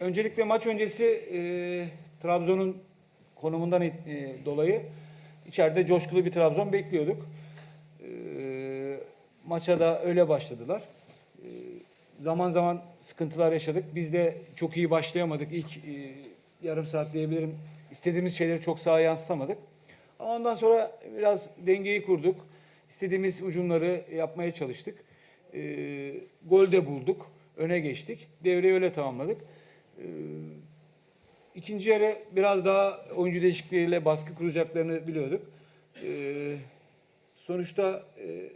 öncelikle maç öncesi e, Trabzon'un konumundan e, dolayı içeride coşkulu bir Trabzon bekliyorduk. E, maça da öyle başladılar. E, zaman zaman sıkıntılar yaşadık. Biz de çok iyi başlayamadık. İlk e, yarım saat diyebilirim. İstediğimiz şeyleri çok sahaya yansıtamadık. Ama ondan sonra biraz dengeyi kurduk. İstediğimiz ucumları yapmaya çalıştık. E, gol de bulduk. Öne geçtik. Devreyi öyle tamamladık. E, ikinci yarı biraz daha oyuncu değişiklikleriyle baskı kuracaklarını biliyorduk. E, sonuçta e,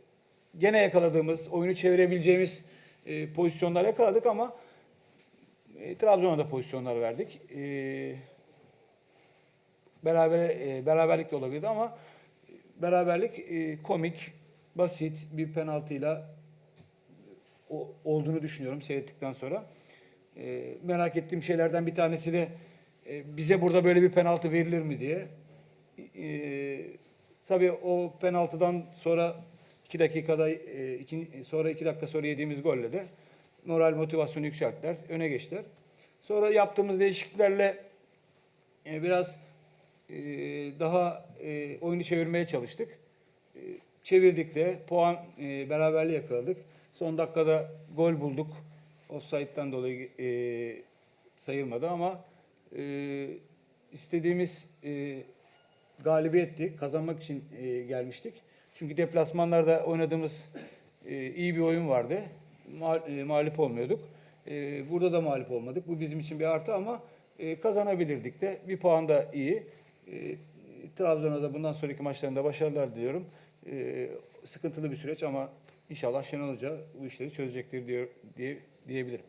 gene yakaladığımız, oyunu çevirebileceğimiz e, pozisyonlar yakaladık ama e, Trabzon'a da pozisyonlar verdik. E, beraber beraberlik de olabilirdi ama beraberlik e, komik, basit bir penaltıyla o, olduğunu düşünüyorum seyrettikten sonra. E, merak ettiğim şeylerden bir tanesi de e, bize burada böyle bir penaltı verilir mi diye. E, tabii o penaltıdan sonra iki dakikada e, iki, sonra iki dakika sonra yediğimiz golle de moral motivasyonu yükselttiler, öne geçtiler. Sonra yaptığımız değişikliklerle e, biraz e, daha e, oyunu çevirmeye çalıştık. E, çevirdik de puan e, beraberliği yakaladık. Son dakikada gol bulduk. Offside'den dolayı e, sayılmadı ama e, istediğimiz e, galibiyetti. Kazanmak için e, gelmiştik. Çünkü deplasmanlarda oynadığımız e, iyi bir oyun vardı. Ma- e, mağlup olmuyorduk. E, burada da mağlup olmadık. Bu bizim için bir artı ama e, kazanabilirdik de. Bir puan da iyi. E, Trabzon'a da bundan sonraki maçlarında başarılar diliyorum. E, sıkıntılı bir süreç ama inşallah Şenol Hoca bu işleri çözecektir diyor, diye, diyebilirim.